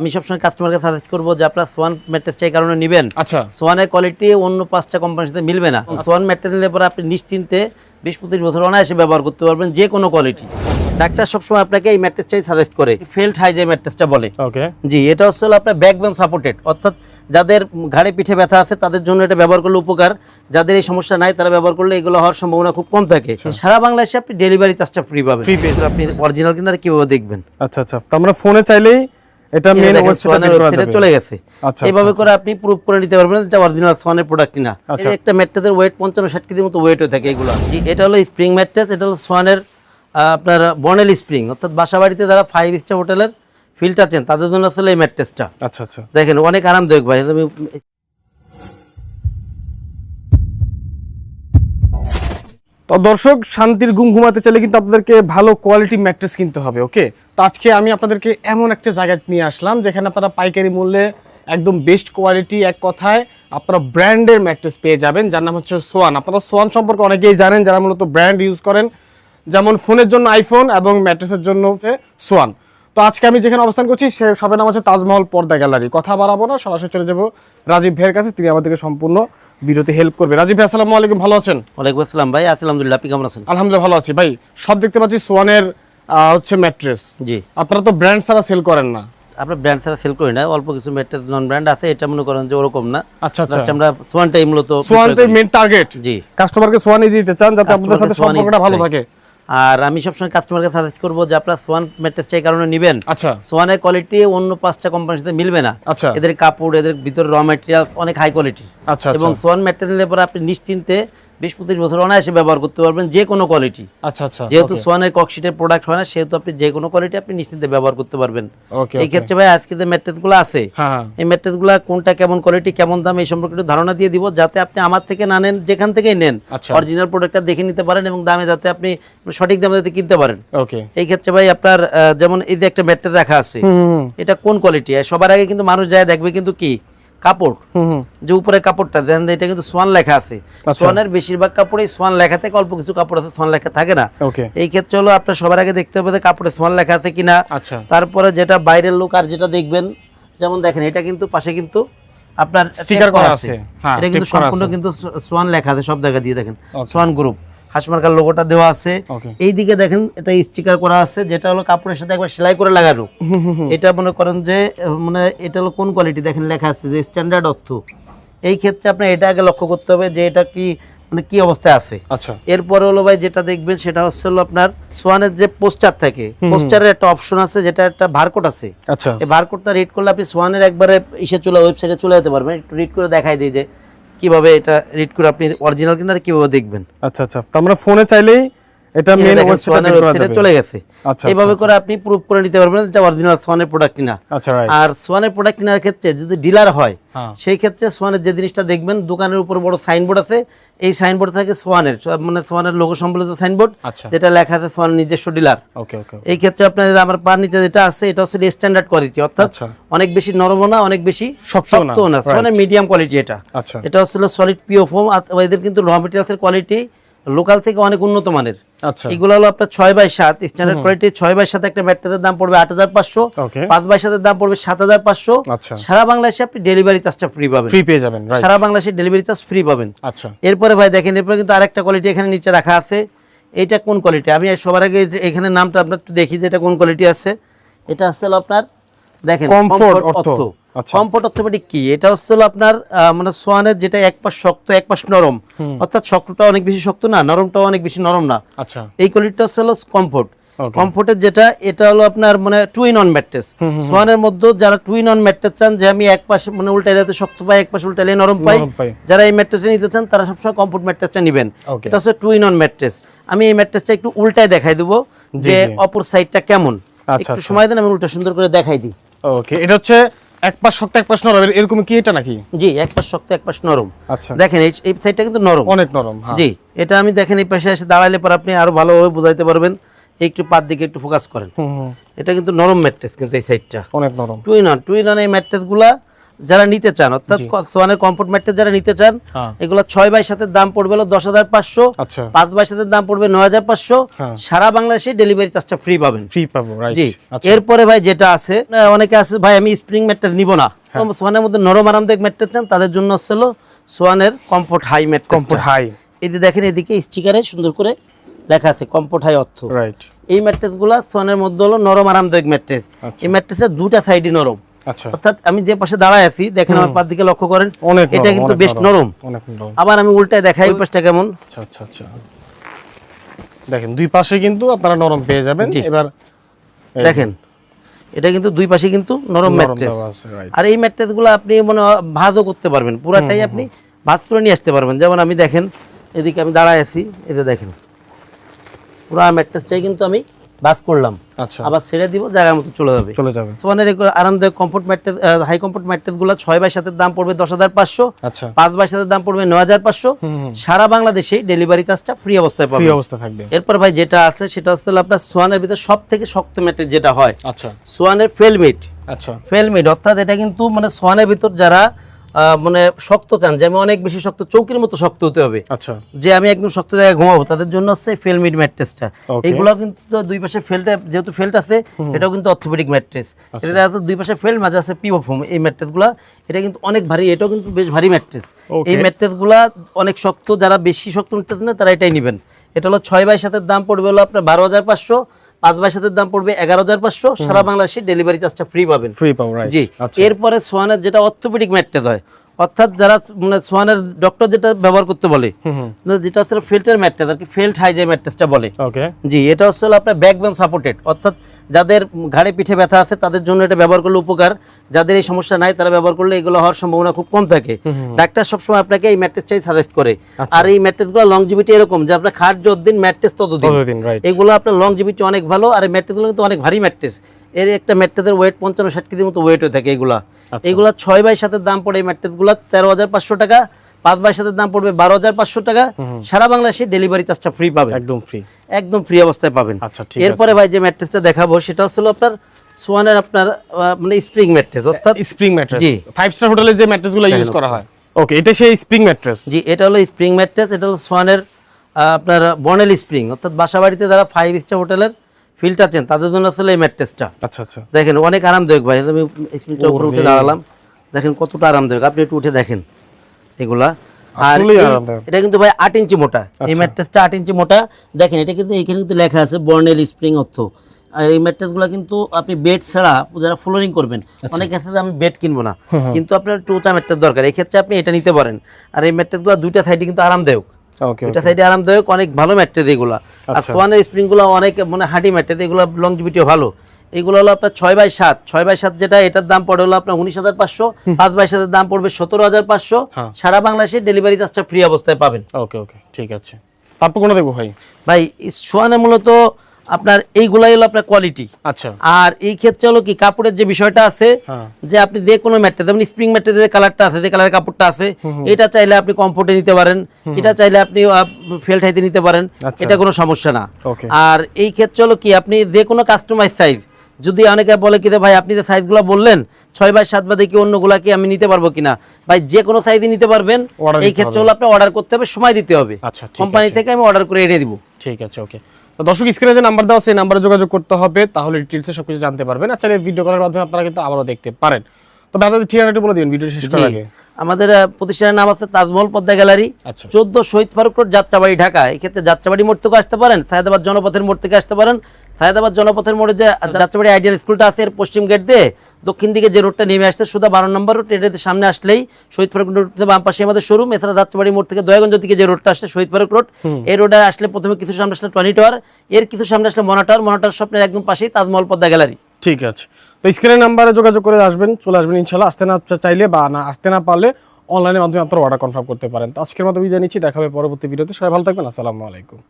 আমি সবসময় কাস্টমারকে সাজেস্ট করব যে আপনার সোয়ান ম্যাট্রেসটা এই কারণে নেবেন। আচ্ছা। সোয়ানের কোয়ালিটি অন্য পাঁচটা কোম্পানির সাথে মিলবে না। সোয়ান ম্যাট্রেস নিলে পরে আপনি নিশ্চিন্তে বিশ পঁচিশ বছর অনায়াসে ব্যবহার করতে পারবেন যে কোনো কোয়ালিটি ডাক্তার সবসময় আপনাকে এই ম্যাট্রেসটাই সাজেস্ট করে। ফেল্ট হাই যে ম্যাট্রেসটা বলে। ওকে জি এটা হচ্ছে হলো আপনার ব্যাকবোন সাপোর্টেড অর্থাৎ যাদের ঘাড়ে পিঠে ব্যথা আছে তাদের জন্য এটা ব্যবহার করলে উপকার। যাদের এই সমস্যা নাই তারা ব্যবহার করলে এগুলো হওয়ার সম্ভাবনা খুব কম থাকে। সারা বাংলাদেশে আপনি ডেলিভারি চার্জটা ফ্রি পাবেন। আপনি অরিজিনাল কিনা কীভাবে দেখবেন? আচ্ছা আচ্ছা। তো আমরা ফোনে চাইলেই এটা সোয়ানের ওয়েবসাইটে চলে গেছে। আচ্ছা, এইভাবে আচ্ছা, করে আপনি প্রুফ করে নিতে পারবেন এটা অরিজিনাল সোয়ানের প্রোডাক্ট কিনা। আচ্ছা। একটা ম্যাট্রেসের ওয়েট পঞ্চান্ন ষাট কেজির মতো ওয়েট হয়ে থাকে এগুলো। এটা হলো স্প্রিং ম্যাট্রেস এটা হলো সোয়ানের আপনার বনেল স্প্রিং অর্থাৎ বাসা বাড়িতে যারা ফাইভ স্টার হোটেলের ফিল্ড আছেন তাদের জন্য আসলে এই ম্যাট্রেসটা আচ্ছা আচ্ছা। দেখেন অনেক আরামদায়ক ভাই। তো দর্শক, শান্তির ঘুম ঘুমাতে চাইলে কিন্তু আপনাদেরকে ভালো কোয়ালিটি ম্যাট্রেস কিনতে হবে ওকে তো আজকে আমি আপনাদেরকে এমন একটা জায়গায় নিয়ে আসলাম, যেখানে আপনারা পাইকারি মূল্যে একদম বেস্ট কোয়ালিটি এক কথায় আপনারা ব্র্যান্ডের ম্যাট্রেস পেয়ে যাবেন, যার নাম হচ্ছে সোয়ান। আপনারা সোয়ান সম্পর্কে অনেকেই জানেন, যারা মূলত ব্র্যান্ড ইউজ করেন, যেমন ফোনের জন্য আইফোন এবং ম্যাট্রেসের জন্য সোয়ান। তো আজকে আমি যেখানে অবস্থান করছি সে সবের নাম হচ্ছে তাজমহল পর্দা গ্যালারি। কথা বাড়াবো না সরাসরি চলে যাব রাজীব ভাইয়ের কাছে। তিনি আমাদেরকে সম্পূর্ণ ভিডিওতে হেল্প করবে। রাজীব ভাই আসসালামু আলাইকুম ভালো আছেন? ওয়ালাইকুম আসসালাম ভাই আছি আলহামদুলিল্লাহ আপনি কেমন আছেন? আলহামদুলিল্লাহ ভালো আছি। ভাই সব দেখতে পাচ্ছি সোয়ানের হচ্ছে ম্যাট্রেস জি। আপনারা তো ব্র্যান্ড ছাড়া সেল করেন না। আমরা ব্র্যান্ড ছাড়া সেল করি না অল্প কিছু ম্যাট্রেস নন ব্র্যান্ড আছে এটা মনে করেন যে ওরকম না। আচ্ছা আচ্ছা। আমরা সোয়ানটাই মূলত সোয়ানটাই। মেন টার্গেট জি। কাস্টমারকে সোয়ানই দিতে চান যাতে আপনাদের সাথে সম্পর্কটা ভালো থাকে। আর আমি সবসময় কাস্টমারকে সাজেস্ট করব যে আপনার সোয়ান ম্যাট্রেসটা এই কারণে নেবেন। আচ্ছা। সোয়ানের কোয়ালিটি অন্য পাঁচটা কোম্পানির সাথে মিলবে না। আচ্ছা। এদের কাপড় এদের ভিতরে র ম্যাটেরিয়াল অনেক হাই কোয়ালিটি আচ্ছা এবং আচ্ছা সোয়ান ম্যাট্রেস নিলে পরে আপনি নিশ্চিন্তে বিশ পঁচিশ বছর অনায়াসে ব্যবহার করতে পারবেন যে কোনো কোয়ালিটি আচ্ছা আচ্ছা যেহেতু সোয়ানের ককশিটের প্রোডাক্ট হয় না সেহেতু আপনি যে কোনো কোয়ালিটি আপনি নিশ্চিন্তে ব্যবহার করতে পারবেন। এই ক্ষেত্রে ভাই আজকে যে ম্যাট্রেসগুলো আছে হ্যাঁ হ্যাঁ। এই ম্যাট্রেসগুলো কোনটা কেমন কোয়ালিটি কেমন দাম এই সম্পর্কে একটু ধারণা দিয়ে দিব যাতে আপনি আমার থেকে না নেন যেখান থেকেই নেন আচ্ছা। অরিজিনাল প্রোডাক্টটা দেখে নিতে পারেন এবং দামে যাতে আপনি সঠিক দামে যাতে কিনতে পারেন। ওকে এই ক্ষেত্রে ভাই আপনার যেমন এই যে একটা ম্যাট্রেস রাখা আছে এটা কোন কোয়ালিটি সবার আগে কিন্তু মানুষ যায় দেখবে কিন্তু কি? কাপড়। হুম হুম। যে উপরে কাপড়টা দেখেন এটা কিন্তু সোয়ান লেখা আছে। আচ্ছা। সোয়ানের বেশিরভাগ কাপড়ে সোয়ান লেখা থাকে অল্প কিছু কাপড় আছে সোয়ান লেখা থাকে না। এই ক্ষেত্রে হলো আপনার সবার আগে দেখতে হবে কাপড়ে সোয়ান লেখা আছে কিনা। আচ্ছা। তারপরে যেটা বাইরের লোক আর যেটা দেখবেন যেমন দেখেন এটা কিন্তু পাশে কিন্তু আপনার করা আছে। হ্যাঁ, এটা কিন্তু সম্পূর্ণ কিন্তু সোয়ান লেখা আছে সব জায়গা দিয়ে দেখেন। সোয়ান গ্রুপ হাসমার্কার লোগোটা দেওয়া আছে। এই দিকে দেখেন এটা স্টিকার করা আছে যেটা হলো কাপড়ের সাথে একবার সেলাই করে লাগানো। এটা মনে করেন যে মানে এটা হলো কোন কোয়ালিটি দেখেন লেখা আছে যে স্ট্যান্ডার্ড অর্থ। এই ক্ষেত্রে আপনার এটা আগে লক্ষ্য করতে হবে যে এটা কি মানে কি অবস্থায় আছে। আচ্ছা। এরপরে হলো ভাই যেটা দেখবেন সেটা হচ্ছে হলো আপনার সোয়ানের যে পোস্টার থাকে। পোস্টারের একটা অপশন আছে যেটা একটা বারকোড আছে। আচ্ছা। এই বারকোডটা রিড করলে আপনি সোয়ানের একবারে ইসে চলে ওয়েবসাইটে চলে যেতে পারবেন। একটু রিড করে দেখাই দিই যে কীভাবে এটা রিড করে আপনি অরিজিনাল কিনা কীভাবে দেখবেন? আচ্ছা আচ্ছা। তো আমরা ফোনে চাইলেই এটা দেখেন, ওয়েবসাইটে সোয়ানের ওয়েবসাইটে যাবে চলে গেছে। আচ্ছা এইভাবে আচ্ছা, করে আপনি প্রুফ করে নিতে পারবেন এটা অরিজিনাল সোয়ানের প্রোডাক্ট কিনা। আচ্ছা আর সোয়ানের প্রোডাক্ট কেনার ক্ষেত্রে যদি ডিলার হয় হ্যাঁ। সেই ক্ষেত্রে সোয়ানের যে জিনিসটা দেখবেন দোকানের উপর বড় সাইনবোর্ড আছে। এই সাইনবোর্ড থাকে সোয়ানের মানে সোয়ানের লোগো সম্বলিত সাইনবোর্ড আচ্ছা। যেটা লেখা আছে সোয়ান নিজস্ব ডিলার এই ক্ষেত্রে আপনার আমার পার নিচে যেটা আছে এটা হচ্ছে স্ট্যান্ডার্ড কোয়ালিটি অর্থাৎ আচ্ছা। অনেক বেশি নরমও না অনেক বেশি শক্তও না. সোয়ানের মিডিয়াম কোয়ালিটি এটা। আচ্ছা। এটা হচ্ছে সলিড পিও ফোম এদের কিন্তু র মেটেরিয়ালসের কোয়ালিটি লোকাল থেকে অনেক উন্নত মানের। আচ্ছা। এগুলো হলো আপনার ছয় বাই সাত। স্ট্যান্ডার্ড কোয়ালিটি ছয় বাই সাত একটা ম্যাট্রেসের দাম পড়বে আট হাজার পাঁচশো। পাঁচ বাই সাতের দাম পড়বে সাত হাজার পাঁচশো। আচ্ছা। সারা বাংলাদেশে আপনি ডেলিভারি চার্জটা ফ্রি পাবেন। ফ্রি পেয়ে যাবেন সারা বাংলাদেশে ডেলিভারি চার্জ ফ্রি পাবেন। আচ্ছা। এরপরে ভাই দেখেন এরপরে কিন্তু আরেকটা কোয়ালিটি এখানে নিচে রাখা আছে। এটা কোন কোয়ালিটি আমি সবার আগে এখানে নামটা আপনার দেখি যে এটা কোন কোয়ালিটি আছে। এটা হলো আপনার দেখেন Comfort অর্থ। আচ্ছা। কমফোর্ট অর্থোপেডিক কি? এটা হচ্ছে আপনার মানে সোয়ানের যেটা এক পাশ শক্ত এক পাশ নরম। অর্থাৎ শক্তটা অনেক বেশি শক্ত না নরমটাও অনেক বেশি নরম না। আচ্ছা। এই কোয়ালিটিটা হলো কমফোর্ট। কমফোর্টের যেটা এটা হলো আপনার মানে টুইন অন ম্যাট্রেস। সোয়ানের মধ্যে যারা টুইন অন ম্যাট্রেস চান যে আমি এক পাশে মানে উল্টাইলে শক্ত পাই এক পাশে উল্টাইলে নরম পাই যারা এই ম্যাট্রেসটা নিতে চান তারা সবসময় কমফোর্ট ম্যাট্রেসটা নেবেন। এটা হচ্ছে টুইন অন ম্যাট্রেস। আমি এই ম্যাট্রেসটা একটু উল্টায় দেখাই দেবো যে। অপর সাইডটা কেমন। আচ্ছা, একটু। সময় দেন আমি উল্টা সুন্দর করে দেখাই দিই। ওকে এটা হচ্ছে এক পাশ শক্ত এক পাশ নরম এরকম কি এটা নাকি? জি এক পাশ শক্ত এক পাশ নরম। আচ্ছা। দেখেন এই এই সাইডটা কিন্তু নরম। অনেক নরম হ্যাঁ। জি এটা আমি দেখেন এই পাশে এসে দাঁড়ালে পর আপনি আরও ভালোভাবে বুঝাইতে পারবেন। একটু পাত দিকে একটু ফোকাস করেন। এটা কিন্তু নরম ম্যাট্রেস কিন্তু এই সাইডটা অনেক নরম। টুইন অন টুইন অন এই ম্যাট্রেসগুলা যারা নিতে চান অর্থাৎ সোয়ানের কমফোর্ট ম্যাট্রেস যারা নিতে চান হ্যাঁ। এগুলো ছয় বাই সাতের দাম পড়বে হলো দশ হাজার পাঁচশো আচ্ছা। পাঁচ বাই সাতের দাম পড়বে নয় হাজার পাঁচশো। হ্যাঁ। সারা বাংলাদেশে ডেলিভারি চার্জটা ফ্রি পাবেন। ফ্রি পাবো রাইট জি। আচ্ছা। এরপরে ভাই যেটা আছে অনেকে আছে ভাই আমি স্প্রিং ম্যাটটা নিব না। হ্যাঁ। সোয়ানের মধ্যে নরম আরামদায়ক ম্যাট্রেস চান তাদের জন্য হচ্ছে হলো সোয়ানের comfort high mattress comfort high এই যে দেখেন এদিকে স্টিকারে সুন্দর করে লেখা আছে কমফোর্ট হাই অর্থ। রাইট এই ম্যাট্রেসগুলো সোয়ানের মধ্যে হলো নরম আরামদায়ক ম্যাট্রেস আচ্ছা। এই ম্যাট্রেসের দুটা সাইডই নরম। অর্থাৎ আমি যে পাশে দাঁড়ায় আছি দেখেন আমার পার দিকে লক্ষ্য করেন এটা কিন্তু বেশ নরম। আবার আমি উল্টায় দেখাই ওই পাশটা কেমন। আচ্ছা আচ্ছা আচ্ছা। দেখেন দুই পাশে কিন্তু আপনারা নরম পেয়ে যাবেন। এবার দেখেন এটা কিন্তু দুই পাশে কিন্তু নরম ম্যাট্রেস। আর এই ম্যাট্রেসগুলো আপনি মনে ভাজও করতে পারবেন পুরাটাই আপনি ভাজ করে নিয়ে আসতে পারবেন। যেমন আমি দেখেন এদিকে আমি দাঁড়ায় আছি এতে দেখেন। পুরো ম্যাট্রেসটাই কিন্তু আমি ভাজ করলাম। আচ্ছা। আবার ছেড়ে দিব জায়গার মতো চলে যাবে। চলে যাবে। এগুলো আরামদায়ক কমফোর্ট ম্যাট্রেস হাই কমফোর্ট ম্যাট্রেসগুলো ছয় বাই সাতের দাম পড়বে দশ হাজার পাঁচশো আচ্ছা। পাঁচ বাই সাতের দাম পড়বে নয় হাজার পাঁচশো। সারা বাংলাদেশে ডেলিভারি চার্জটা ফ্রি অবস্থায় ফ্রি পাবেন অবস্থা থাকবে। এরপর ভাই যেটা আছে সেটা হচ্ছে আপনার সোয়ানের ভিতরে সব থেকে শক্ত ম্যাট্রেস যেটা হয়। আচ্ছা। সোয়ানের ফেলমিট আচ্ছা। ফেলমিট অর্থাৎ এটা কিন্তু মানে সোয়ানের ভিতর যারা মানে শক্ত চান যে আমি অনেক বেশি শক্ত চৌকির মতো শক্ত হতে হবে। আচ্ছা। যে আমি একদম শক্ত জায়গায় ঘুমাবো তাদের জন্য হচ্ছে ফেলমিট ম্যাট্রেসটা। এইগুলো কিন্তু তো দুই পাশে ফেলটা যেহেতু ফেল্ট আছে এটাও কিন্তু অর্থোপেডিক ম্যাট্রেস। আচ্ছা। এটা আছে দুই পাশে ফেল্ট মাঝে আছে পিভো ফোম এই ম্যাট্রেসগুলো এটা কিন্তু অনেক ভারী এটাও কিন্তু বেশ ভারী ম্যাট্রেস. এই ম্যাট্রেসগুলো অনেক শক্ত যারা বেশি শক্ত নিতে চান তারা এটাই নেবেন। এটা হলো ছয় বাই সাতের দাম পড়বে হলো আপনার বারো হাজার পাঁচশো পাঁচ বাই সাতের দাম পড়বে এগারো হাজার পাঁচশো। সারা বাংলাদেশে ডেলিভারি চার্জটা ফ্রি পাবেন। ফ্রি পাবো জি। আচ্ছা। এরপরে সোয়ানের যেটা অর্থোপেডিক ম্যাট্রেস হয় অর্থাৎ যারা মানে সোয়ানের ডক্টর যেটা ব্যবহার করতে বলে হুম হুম। না, যেটা হচ্ছে ফিল্টার ম্যাট্রেস আর কি ফিল্ট হাই যে ম্যাট্রেসটা বলে। জি এটা হলো আপনার ব্যাকবোন সাপোর্টেড অর্থাৎ যাদের ঘাড়ে পিঠে ব্যথা আছে তাদের জন্য এটা ব্যবহার করলে উপকার। যাদের এই সমস্যা নাই তারা ব্যবহার করলে এগুলো হওয়ার সম্ভাবনা খুব কম থাকে। ডাক্তার সবসময় আপনাকে এই ম্যাট্রেসটাই সাজেস্ট করে। আচ্ছা। আর এই ম্যাট্রেসগুলো লংজিভিটি এরকম যে আপনার খাট যতদিন ম্যাট্রেস ততদিন। ততদিন এগুলো আপনার লংজিভিটি অনেক ভালো আর এই ম্যাট্রেসগুলো কিন্তু অনেক ভারী ম্যাট্রেস এর একটা ম্যাট্রেসের ওয়েট পঞ্চান্ন ষাট কেজির মতো ওয়েট হয়ে থাকে এগুলা। আচ্ছা। এগুলা ছয় বাই সাতের দাম পড়ে এই ম্যাট্রেসগুলো তেরো হাজার পাঁচশো টাকা। পাঁচ বাই সাতের দাম পড়বে বারো হাজার পাঁচশো টাকা। সারা বাংলাদেশে ডেলিভারি চার্জটা ফ্রি পাবেন। একদম ফ্রি একদম ফ্রি অবস্থায় পাবেন। আচ্ছা এরপরে ভাই যে ম্যাট্রেসটা দেখাবো সেটা হচ্ছে হলো আপনার সোয়ানের আপনার মানে স্প্রিং ম্যাট্রেস অর্থাৎ স্প্রিং ম্যাট্রেস। জি। ফাইভ স্টার হোটেলে যে ম্যাট্রেসগুলো ইউজ করা হয়। ওকে এটা সেই স্প্রিং ম্যাট্রেস। জি এটা হলো স্প্রিং ম্যাট্রেস এটা হলো সোয়ানের আপনার বনেল স্প্রিং অর্থাৎ বাসা বাড়িতে যারা ফাইভ স্টার হোটেলের ফিল্ড আছেন তাদের জন্য আসলে এই ম্যাট্রেসটা আচ্ছা আচ্ছা। দেখেন অনেক আরামদায়ক ভাই আমি স্প্রিংটার উপরে উঠে দাঁড়ালাম। দেখেন কতটা আরামদায়ক। আপনি একটু উঠে দেখেন এগুলা। আর। এটা কিন্তু ভাই আট ইঞ্চি মোটা। এই আচ্ছা। ম্যাট্রেসটা আট ইঞ্চি মোটা। দেখেন এটা কিন্তু এখানে কিন্তু লেখা আছে বর্নেল স্প্রিং অর্থ আর এই ম্যাট্রেসগুলো কিন্তু আপনি বেড ছাড়া যারা ফ্লোরিং করবেন আচ্ছা। অনেক আছে আমি বেড কিনবো না। কিন্তু আপনার টুটা ম্যাট্রেস দরকার। এই ক্ষেত্রে আপনি এটা নিতে পারেন। আর এই ম্যাট্রেসগুলো দুইটা সাইডে কিন্তু আরামদায়ক। ওকে দুইটা সাইডে আরামদায়ক অনেক ভালো ম্যাট্রেস এগুলো। আর আচ্ছা। সোয়ানের স্প্রিংগুলো অনেক মানে হাঁটি ম্যাট্রেস এগুলো লংজিভিটিও ভালো। এগুলো হলো আপনার ছয় বাই সাত। ছয় বাই সাত যেটা এটার দাম পড়ে হলো আপনার উনিশ হাজার পাঁচশো। পাঁচ বাই সাতের দাম পড়বে সতেরো হাজার পাঁচশো। হ্যাঁ। সারা বাংলাদেশে ডেলিভারি চার্জটা ফ্রি অবস্থায় পাবেন। ওকে ওকে ঠিক আছে। তারপর কোনো দেখব ভাই? ভাই সোয়ানে মূলত আপনার এইগুলাই হলো আপনার কোয়ালিটি আচ্ছা। আর এই ক্ষেত্রে হলো কি কাপড়ের যে বিষয়টা আছে হ্যাঁ। যে আপনি যে কোনো ম্যাট্রেস যেমন স্প্রিং ম্যাট্রেস যে কালারটা আছে যে কালারের কাপড়টা আছে এটা চাইলে আপনি কমফোর্টে নিতে পারেন এটা চাইলে আপনি ফেল্ট হাইতে নিতে পারেন আচ্ছা। এটা কোনো সমস্যা না। আর এই ক্ষেত্রে হলো কি আপনি যে কোনো কাস্টমাইজ সাইজ যদি অনেকে বলে কি যে ভাই আপনি যে সাইজগুলো বললেন ছয় বাই সাত বা দেখি অন্যগুলা কি আমি নিতে পারব কিনা? ভাই যে কোনো সাইজই নিতে পারবেন এই ক্ষেত্রে হলো আপনি অর্ডার করতে হবে সময় দিতে হবে। আচ্ছা কোম্পানি থেকে আমি অর্ডার করে এনে দিব। ঠিক আছে ওকে। তো দর্শক স্ক্রিনে যে নাম্বার দেওয়া সেই নাম্বারে যোগাযোগ করতে হবে তাহলে ডিটেলসে সব কিছু জানতে পারবেন। আচ্ছা এই ভিডিও করার মাধ্যমে আপনারা কিন্তু আবারও দেখতে পারেন। তো আপনাদের ঠিকানাটা বলে দিন ভিডিও শেষ করার আগে। আমাদের প্রতিষ্ঠানের নাম আছে তাজমহল পদ্মা গ্যালারি। আচ্ছা। চোদ্দ শহীদ ফারুক রোড যাত্রাবাড়ি ঢাকা। এক্ষেত্রে ক্ষেত্রে যাত্রাবাড়ি মোড় থেকে আসতে পারেন সায়দাবাদ জনপথের মোড় থেকে আসতে পারেন। সায়দাবাদ জনপথের মোড়ে যে যাত্রাবাড়ি আইডিয়াল স্কুলটা আছে এর পশ্চিম গেট দিয়ে দক্ষিণ দিকে যে রোডটা নেমে আসছে সুদা বারো নম্বর রোড এটাতে সামনে আসলেই শহীদ ফারুক রোড বাম পাশে আমাদের শোরুম এছাড়া যাত্রাবাড়ি মোড় থেকে দয়াগঞ্জ দিকে যে রোডটা আসছে শহীদ ফারুক রোড এই রোডে আসলে প্রথমে কিছু সামনে আসলে টনি টাওয়ার এর কিছু সামনে আসলে মনাটার মনাটার স্বপ্নের একদম পাশেই তাজমহল পদ্মা গ্যালারি ঠিক আছে। তো স্ক্রিনের নাম্বারে যোগাযোগ করে আসবেন চলে আসবেন ইনশাল্লাহ আসতে না চাইলে বা না আসতে না পারলে অনলাইনের মাধ্যমে আপনারা অর্ডার কনফার্ম করতে পারেন। তো আজকের মতো বিদায় নিচ্ছি দেখা হবে পরবর্তী ভিডিওতে সবাই ভালো থাকবেন আসসালামু আলাইকুম।